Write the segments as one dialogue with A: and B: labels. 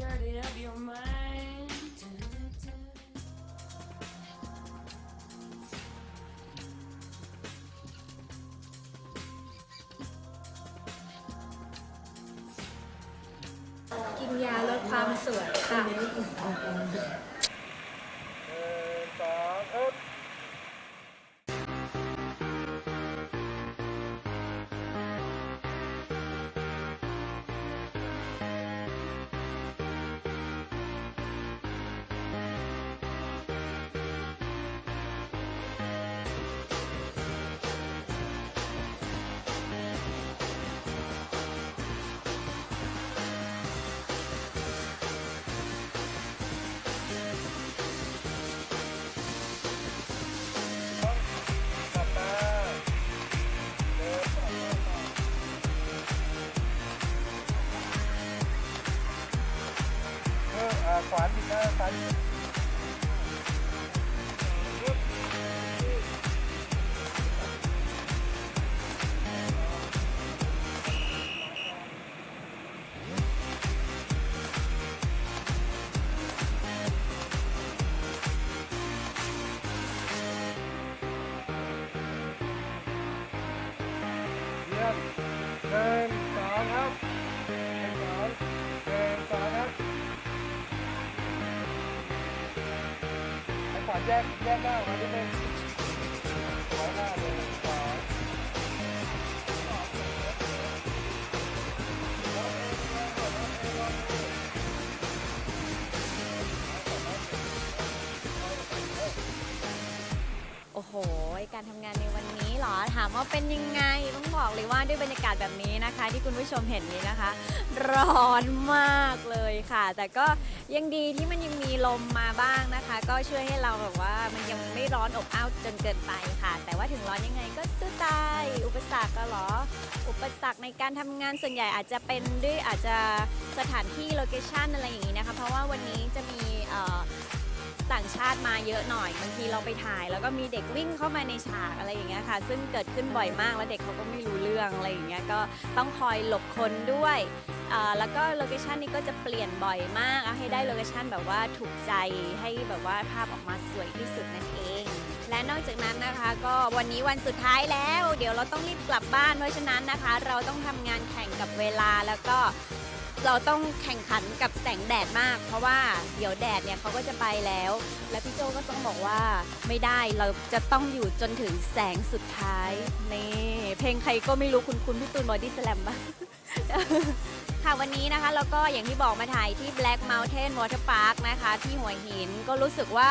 A: dirty up your mind.
B: กินยาลา
C: แยกแยกหน้าออกมานิดนึงสวยมาเลยสอง
B: โอ้โห การทำงานในวันนี้เหรอ ถามว่าเป็นยังไง ต้องบอกเลยว่าด้วยบรรยากาศแบบนี้นะคะ ที่คุณผู้ชมเห็นนี้นะคะ ร้อนมากเลยค่ะ แต่ก็ ยังดีที่มันยังมีลมมาบ้างนะคะ ก็ช่วยให้เราแบบว่ามันยังไม่ร้อนอบอ้าวจนเกินไปค่ะ แต่ว่าถึงร้อนยังไงก็สู้ตายอุปสรรคก็เหรอ อุปสรรคในการทำงานส่วนใหญ่อาจจะเป็นด้วยอาจจะสถานที่โลเคชันอะไรอย่างนี้นะคะ เพราะว่าวันนี้จะมีเอ่อ ต่างชาติมาเยอะหน่อยบางทีเราไปถ่าย แล้วก็มีเด็กวิ่งเข้ามาในฉากอะไรอย่างเงี้ยค่ะ ซึ่งเกิดขึ้นบ่อยมากแล้วเด็กเขาก็ไม่รู้เรื่องอะไรอย่างเงี้ยก็ต้องคอยหลบคนด้วยแล้วก็โลเคชันนี้ก็จะเปลี่ยนบ่อยมากเอาให้ได้โลเคชันแบบว่าถูกใจให้แบบว่าภาพออกมาสวยที่สุดนั่นเอง และนอกจากนั้นนะคะ ก็วันนี้วันสุดท้ายแล้ว เดี๋ยวเราต้องรีบกลับบ้านเพราะฉะนั้นนะคะ เราต้องทำงานแข่งกับเวลาแล้วก็ เราต้องแข่งขันกับแสงแดดมาก เพราะว่าเดี๋ยวแดดเนี่ยเขาก็จะไปแล้ว และพี่โจก็ต้องบอกว่าไม่ได้เราจะต้องอยู่จนถึงแสงสุดท้ายนี่เพลงใครก็ไม่รู้คุณคุณพี่ตูนบอดี้สแลมบ้างค่ะวันนี้นะคะเราก็อย่างที่บอกมาถ่ายที่ Black Mountain Water Park นะคะ ที่หัวหินก็รู้สึกว่า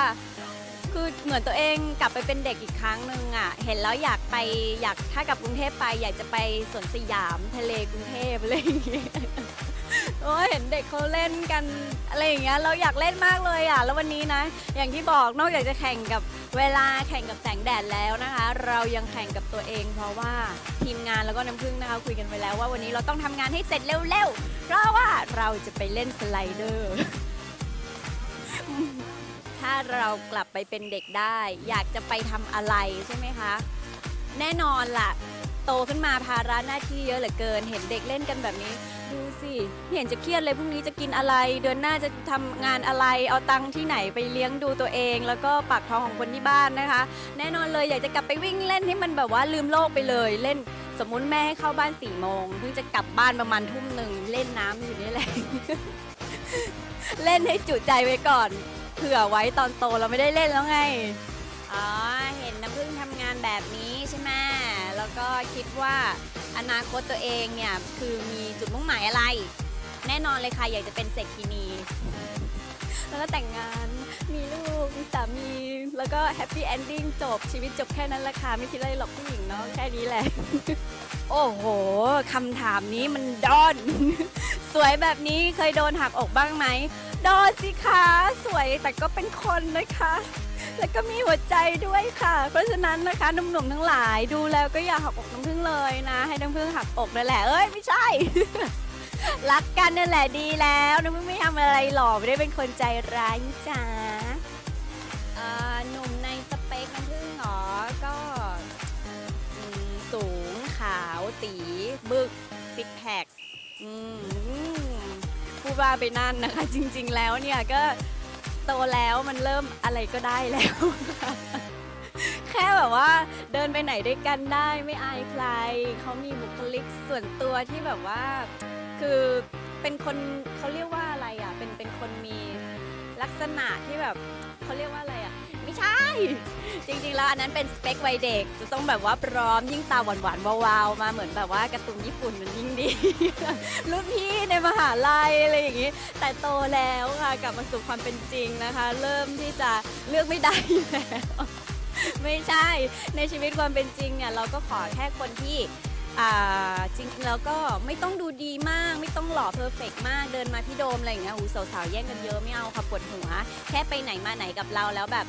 B: คือเหมือนตัวเองกลับไปเป็นเด็กอีกครั้งหนึ่งอะ่ะ เห็นแล้วอยากไปอยากถ้ากลับกรุงเทพไป อยากจะไปสวนสยามทะเลกรุงเทพอะไรอย่างเงี้ย โอ้ยเห็นเด็กเขาเล่นกันอะไรอย่างเงี้ยเราอยากเล่นมากเลยอะแล้ววันนี้นะ อย่างที่บอกนอกจากจะแข่งกับเวลาแข่งกับแสงแดดแล้วนะคะ เรายังแข่งกับตัวเอง เพราะว่าทีมงานแล้วก็น้ำพึ่งนะคะคุยกันไปแล้วว่าวันนี้เราต้องทำงานให้เสร็จเร็วๆเพราะว่าเราจะไปเล่นสไลเดอร์ ถ้าเรากลับไปเป็นเด็กได้ อยากจะไปทำอะไรใช่ไหมคะ แน่นอนล่ะ โตขึ้นมาภาระหน้าที่เยอะเหลือเกิน เห็นเด็กเล่นกันแบบนี้ ดูสิไม่เห็นจะเครียดเลยพรุ่งนี้จะกินอะไร เดือนหน้าจะทำงานอะไร เอาตังค์ที่ไหนไปเลี้ยงดูตัวเอง แล้วก็ปากท้องของคนที่บ้านนะคะ แน่นอนเลยอยากจะกลับไปวิ่งเล่นให้มันแบบว่าลืมโลกไปเลย เล่นสมมุติแม่ให้เข้าบ้านสี่โมงเพิ่งจะกลับบ้านประมาณทุ่มหนึ่งเล่นน้ำอยู่นี่แหละ เล่นให้จุใจไว้ก่อน เผื่อไว้ตอนโตเราไม่ได้เล่นแล้วไง อ๋อ เห็นน้ำพึ่งทำงานแบบนี้ใช่ไหม แล้วก็คิดว่าอนาคตตัวเองเนี่ยคือมีจุดมุ่งหมายอะไร แน่นอนเลยค่ะอยากจะเป็นเศรษฐีนี แล้วก็แต่งงาน มีลูก มีสามี แล้วก็แฮปปี้เอนดิ้งจบชีวิตจบแค่นั้นแหละค่ะ ไม่คิดอะไรหรอกผู้หญิงเนาะแค่นี้แหละ โอ้โหคำถามนี้มันดอน สวยแบบนี้เคยโดนหักอกบ้างไหมโดนสิคะสวยแต่ก็เป็นคนนะคะ แล้วก็มีหัวใจด้วยค่ะ เพราะฉะนั้นนะคะหนุ่มๆทั้งหลายดูแล้วก็อย่าหักอกน้ำพึ่งเลยนะ ให้น้ำพึ่งหักอกนั่นแหละเอ้ยไม่ใช่ รักกันนั่นแหละดีแล้วน้ำพึ่งไม่ทำอะไรหรอกไม่ได้เป็นคนใจร้ายจ้า ตีบึกซิกแพคอืมพูดว่าไปนั่นนะคะ จริง ๆ แล้วเนี่ยก็โตแล้วมันเริ่มอะไรก็ได้แล้วค่ะแค่แบบว่าเดินไปไหนด้วยกันได้ไม่อายใคร เขามีบุคลิกส่วนตัวที่แบบว่า คือเป็นคนเขาเรียกว่าอะไรอะเป็นเป็นคนมีลักษณะที่แบบเขาเรียกว่าอะไรอะ ไม่ใช่ จริงๆ แล้วอันนั้นเป็นสเปควัยเด็ก จะต้องแบบว่าพร้อมยิ่งตาหวานๆวาวๆ มาเหมือนแบบว่าการ์ตูนญี่ปุ่นมันยิ่งดี รุ่นพี่ในมหาลัยอะไรอย่างนี้ แต่โตแล้วค่ะกลับมาสู่ความเป็นจริงนะคะ เริ่มที่จะเลือกไม่ได้แล้วไม่ใช่ในชีวิตความเป็นจริงเนี่ยเราก็ขอแค่คนที่ อ่าจริงๆแล้วก็ไม่ต้องดูดีมาก ไม่ต้องหล่อเพอร์เฟกมากเดินมาพี่โดมอะไรอย่างเงี้ยหูสาวๆแย่งกันเยอะไม่เอาค่ะปวดหัว แค่ไปไหนมาไหนกับเราแล้วแบบ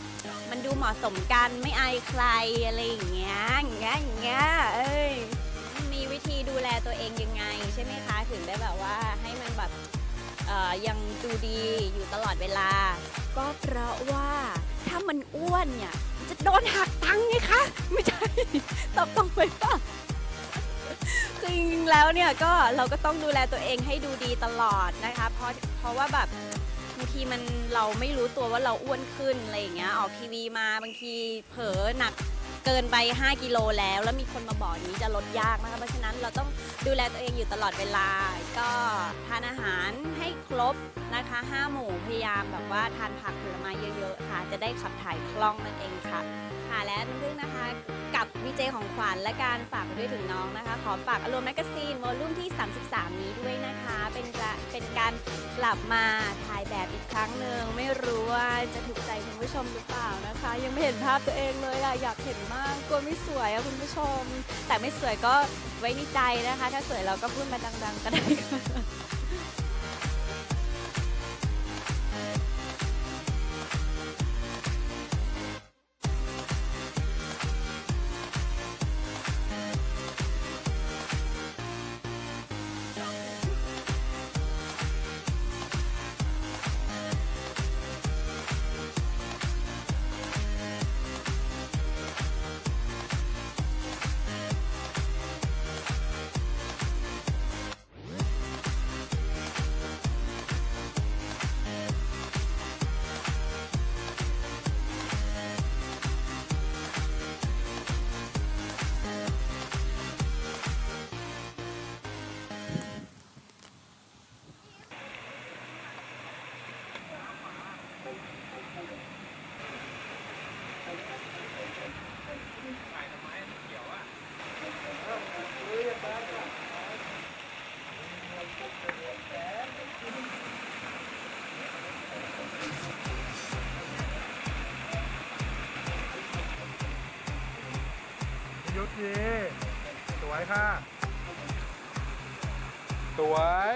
B: มันดูเหมาะสมกันไม่อายใครอะไรอย่างเงี้ยอย่างเงี้ยอย่างเงี้ยเอ้ยมีวิธีดูแลตัวเองยังไง ใช่ไหมคะถึงได้แบบว่าให้มันแบบเอ่อยังดูดีอยู่ตลอดเวลา ก็เพราะว่าถ้ามันอ้วนเนี่ยจะโดนหักตังค์ไงคะไม่ใช่ ตอบตรงไปป่ะ ริงๆแล้วเนี่ยก็เราก็ต้องดูแลตัวเองให้ดูดีตลอดนะคะ เพราะเพราะว่าแบบบางทีมันเราไม่รู้ตัวว่าเราอ้วนขึ้นอะไรอย่างเงี้ยออกทีวีมาบางทีเผลอหนัก เกินไป 5 กิโลแล้ว แล้วมีคนมาบอกนี้จะลดยากนะคะเพราะฉะนั้นเราต้องดูแลตัวเองอยู่ตลอดเวลา ก็ทานอาหารให้ครบนะคะห้าหมู่พยายามแบบว่าทานผักผลไม้เยอะๆค่ะ จะได้ขับถ่ายคล่องนั่นเองค่ะค่ะและน้ำพึ่งนะคะกับวีเจของขวัญและการฝากด้วยถึงน้องนะคะ ขอฝากอารมณ์แมกกาซีนวอลลุ่มที่ 33 นี้ด้วยนะคะ เป็นกระเป็นการกลับมาถ่ายแบบอีกครั้งหนึ่งไม่รู้ว่าจะถูกใจคุณผู้ชมหรือเปล่านะคะ ยังไม่เห็นภาพตัวเองเลยอะอยากเห็นมาก กลัวไม่สวยอะคุณผู้ชม แต่ไม่สวยก็ไว้ในใจนะคะ ถ้าสวยเราก็พูดมาดังๆก็ได้ค่ะ
C: ค่ะ สวย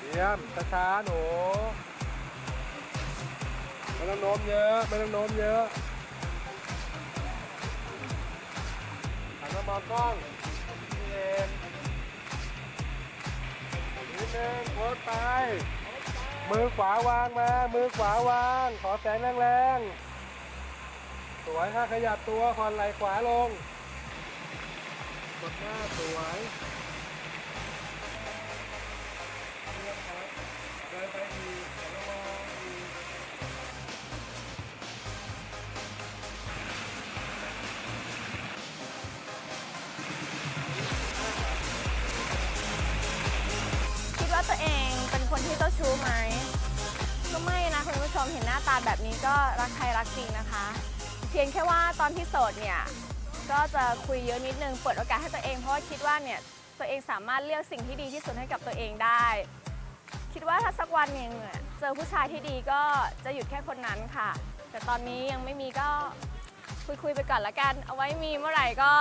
C: เยี่ยมช้าๆหนูไม่ต้องโน้มเยอะไม่ต้องโน้มเยอะหันมามองกล้องนี่เองนิดนึงโพสไป มือขวาวางมา มือขวาวาง ขอแสงแรงๆ สวยค่ะขยับตัวคอนไหล่ขวาลง ดหน้าสวยเลือกครับเดินไปอีระวังอี
D: คิดว่าตัวเองเป็นคนที่เจ้าชู้ไหม ก็ไม่นะคุณผู้ชมเห็นหน้าตาแบบนี้ก็รักใครรักจริงนะคะ เพียงแค่ว่าตอนที่โสดเนี่ย ก็จะคุยเยอะนิดนึงเปิดโอกาสให้ตัวเองเพราะว่าคิดว่าเนี่ยตัวเองสามารถเลือกสิ่งที่ดีที่สุดให้กับตัวเองได้ คิดว่าถ้าสักวันหนึ่งเจอผู้ชายที่ดีก็จะหยุดแค่คนนั้นค่ะ แต่ตอนนี้ยังไม่มีก็คุยคุยๆไปก่อนละกัน เอาไว้มีเมื่อไหร่ก็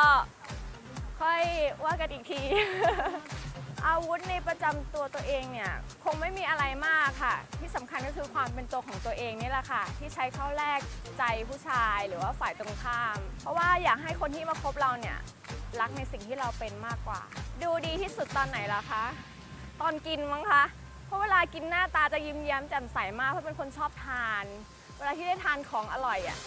D: ค่อยว่ากันอีกที อาวุธในประจำตัวตัวเองเนี่ยคงไม่มีอะไรมากค่ะ ที่สำคัญก็คือความเป็นตัวของตัวเองนี่แหละค่ะ ที่ใช้เข้าแลกใจผู้ชายหรือว่าฝ่ายตรงข้าม เพราะว่าอยากให้คนที่มาคบเราเนี่ยรักในสิ่งที่เราเป็นมากกว่า ดูดีที่สุดตอนไหนล่ะคะ ตอนกินมั้งคะ เพราะเวลากินหน้าตาจะยิ้มแย้มแจ่มใสมากเพราะเป็นคนชอบทาน เวลาที่ได้ทานของอร่อยอะ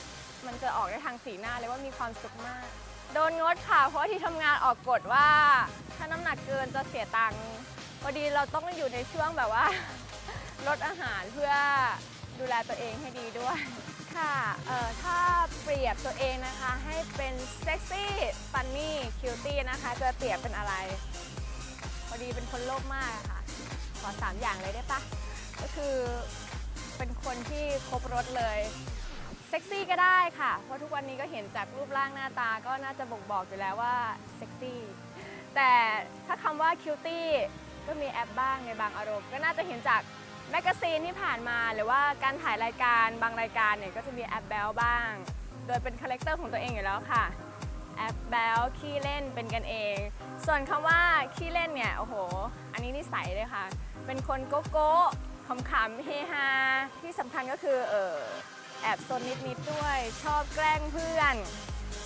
D: มันจะออกได้ทางสีหน้าเลยว่ามีความสุขมาก โดนงดค่ะ เพราะที่ทำงานออกกฎว่า ถ้าน้ำหนักเกินจะเสียตังค์พอดีเราต้องอยู่ในช่วงแบบว่า ลดอาหารเพื่อดูแลตัวเองให้ดีด้วย ค่ะเอ่อถ้าเปรียบตัวเองนะคะให้เป็นเซ็กซี่ฟันนี่คิวตี้นะคะจะเปรียบเป็นอะไร พอดีเป็นคนโลภมากอะค่ะ ขอ 3 อย่างเลยได้ปะก็คือเป็นคนที่ครบรถเลย เซ็กซี่ก็ได้ค่ะ เพราะทุกวันนี้ก็เห็นจากรูปร่างหน้าตาก็น่าจะบ่งบอกอยู่แล้วว่าเซ็กซี่ แต่ถ้าคำว่าคิวตี้ก็มีแอปบ้างในบางอารมณ์ ก็น่าจะเห็นจากแมกกาซีนที่ผ่านมาหรือว่าการถ่ายรายการบางรายการเนี่ยก็จะมีแอปแบลบ้าง โดยเป็นคาแรคเตอร์ของตัวเองอยู่แล้วค่ะ แอปแบลขี้เล่นเป็นกันเอง ส่วนคำว่าขี้เล่นเนี่ยโอ้โห อันนี้นิสัยเลยค่ะ เป็นคนโกโก้ขำๆเฮฮาที่สำคัญก็คือเออ แอบซนนิดๆด้วย ชอบแกล้งเพื่อน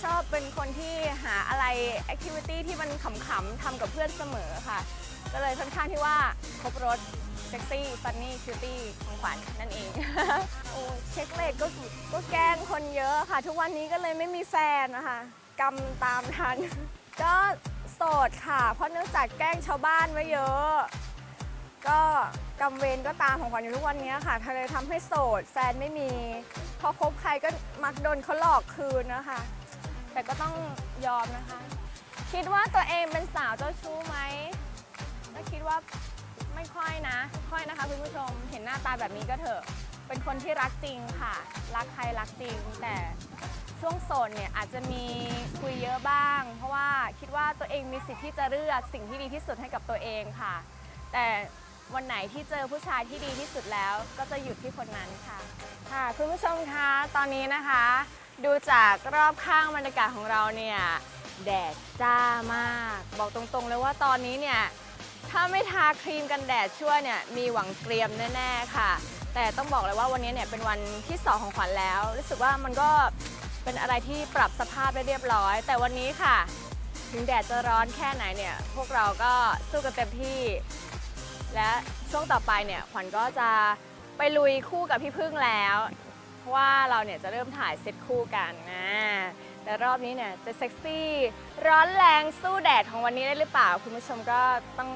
D: ชอบเป็นคนที่หาอะไรแอคทิวิตี้ที่มันขำๆทำกับเพื่อนเสมอค่ะ ก็เลยค่อนข้างที่ว่าครบรถเซ็กซี่ฟันนี่คิวตี้ของขวัญนั่นเองโอ้เช็คเลทก็ก็แกล้งคนเยอะค่ะ ทุกวันนี้ก็เลยไม่มีแฟนนะคะกำตามทัน ก็โสดค่ะ เพราะเนื่องจากแกล้งชาวบ้านไว้เยอะ ก็กำเวรก็ตามของขวัญอยู่ทุกวันนี้ค่ะเลยทำให้โสดแฟนไม่มี พอคบใครก็มักโดนเขาหลอกคืนนะคะ แต่ก็ต้องยอมนะคะ คิดว่าตัวเองเป็นสาวเจ้าชู้ไหมก็คิดว่าไม่ค่อยนะค่อยนะคะคุณผู้ชมเห็นหน้าตาแบบนี้ก็เถอะ เป็นคนที่รักจริงค่ะ รักใครรักจริง แต่ช่วงโสดเนี่ยอาจจะมีคุยเยอะบ้าง เพราะว่าคิดว่าตัวเองมีสิทธิ์ที่จะเลือกสิ่งที่ดีที่สุดให้กับตัวเองค่ะ แต่ วันไหนที่เจอผู้ชายที่ดีที่สุดแล้ว ก็จะหยุดที่คนนั้นค่ะ ค่ะคุณผู้ชมคะตอนนี้นะคะ ดูจากรอบข้างบรรยากาศของเราเนี่ยแดดจ้ามาก บอกตรงๆเลยว่าตอนนี้เนี่ยถ้าไม่ทาครีมกันแดดช่วยเนี่ยมีหวังเกรียมแน่ๆค่ะ แต่ต้องบอกเลยว่าวันนี้เนี่ยเป็นวันที่2ของขวัญแล้ว รู้สึกว่ามันก็เป็นอะไรที่ปรับสภาพได้เรียบร้อย แต่วันนี้ค่ะ ถึงแดดจะร้อนแค่ไหนเนี่ยพวกเราก็สู้กันเต็มที่ และช่วงต่อไปเนี่ยขวัญก็จะไปลุยคู่กับพี่พึ่งแล้ว เพราะว่าเราเนี่ยจะเริ่มถ่ายเซตคู่กันนะแต่รอบนี้เนี่ยจะเซ็กซี่ร้อนแรงสู้แดดของวันนี้ได้หรือเปล่า คุณผู้ชมก็ต้อง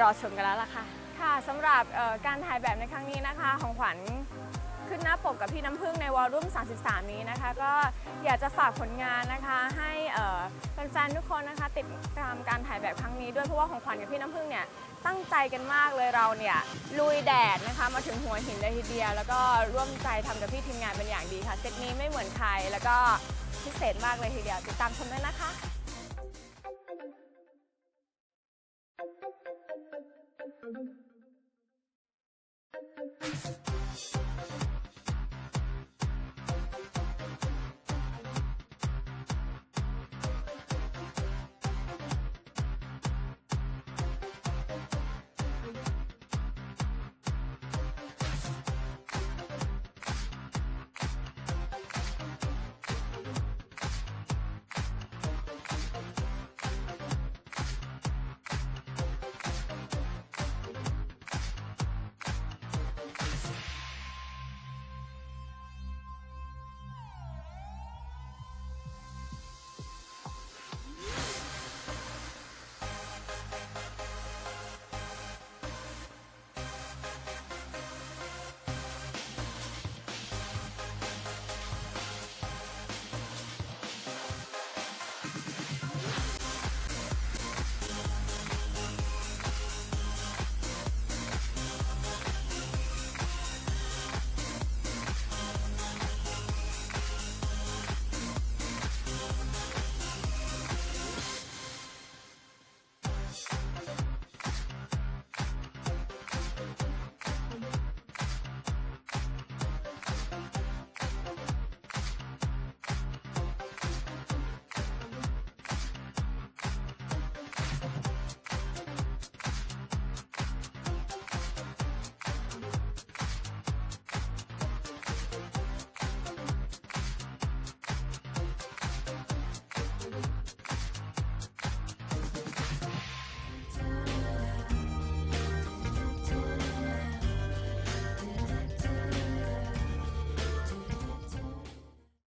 D: รอชมกันแล้วล่ะค่ะ ค่ะสำหรับการถ่ายแบบในครั้งนี้นะคะ ของขวัญ ขึ้นหน้าปกกับพี่น้ำพึ่งในวอลลุ่ม 33 นี้นะคะ ก็อยากจะฝากผลงานนะคะให้แฟนๆ ทุกคนนะคะ ติดตามการถ่ายแบบครั้งนี้ด้วยเพราะว่าของขวัญกับพี่น้ำพึ่งเนี่ยตั้งใจกันมากเลยเราเนี่ยลุยแดดนะคะ มาถึงหัวหินเลยทีเดียว แล้วก็ร่วมใจทำกับพี่ทีมงานเป็นอย่างดีค่ะเซตนี้ไม่เหมือนใครแล้วก็พิเศษมากเลยทีเดียวติดตามชมด้วยนะคะ
A: Thank you.